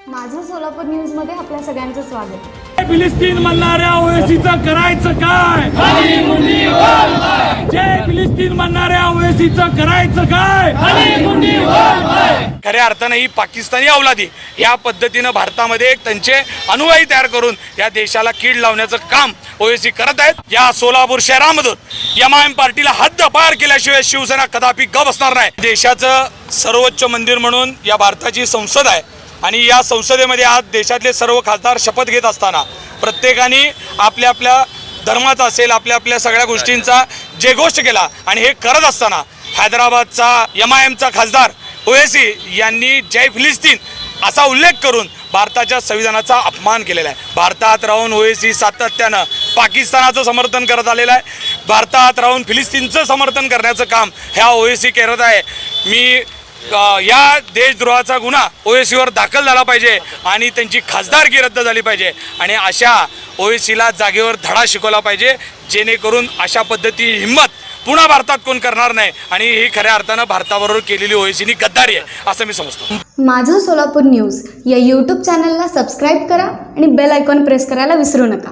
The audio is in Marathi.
सोलापूर न्यूजमध्ये आपल्या सगळ्यांचं स्वागत. फिलिस्तीन म्हणणाऱ्या ओएसीचं करायचं काय? जय फिलिस्तीन म्हणणाऱ्या ओएसीचं करायचं काय? खऱ्या अर्थानं ही पाकिस्तानी अवलादी. या पद्धतीनं भारतामध्ये एक त्यांचे अनुयायी तयार करून या देशाला कीड लावण्याचं काम ओएसी करत आहेत. या सोलापूर शहरामधून एम आय एम पार्टीला हद्द पार केल्याशिवाय शिवसेना कदापि ग बसणार नाही. देशाचं सर्वोच्च मंदिर म्हणून या भारताची संसद आहे. आणि या संसदेमध्ये आज देशातले सर्व खासदार शपथ घेत असताना प्रत्येकाने आपल्या आपल्या धर्माचा असेल आपल्या आपल्या सगळ्या गोष्टींचा जे गोष्ट केला आणि हे करत असताना हैदराबादचा एम आय एमचा खासदार ओएसी यांनी जय फिलिस्तीन असा उल्लेख करून भारताच्या संविधानाचा अपमान केलेला आहे. भारतात राहून ओएसी सातत्यानं पाकिस्तानाचं समर्थन करत आलेलं आहे. भारतात राहून फिलिस्तीनचं समर्थन करण्याचं काम ह्या ओएसी करत आहे. मी या देशद्रोहाचा गुन्हा ओएसीवर दाखल झाला पाहिजे आणि त्यांची खासदारकी रद्द झाली पाहिजे. आणि अशा ओएसीला जागेवर धडा शिकवला पाहिजे जेणेकरून अशा पद्धती हिंमत पुन्हा भारतात कोण करणार नाही. आणि ही खऱ्या अर्थानं भारताबरोबर केलेली ओएसीनी गद्दारी आहे असं मी समजतो. माझं सोलापूर न्यूज या यूट्यूब चॅनलला सबस्क्राईब करा आणि बेल आयकॉन प्रेस करायला विसरू नका.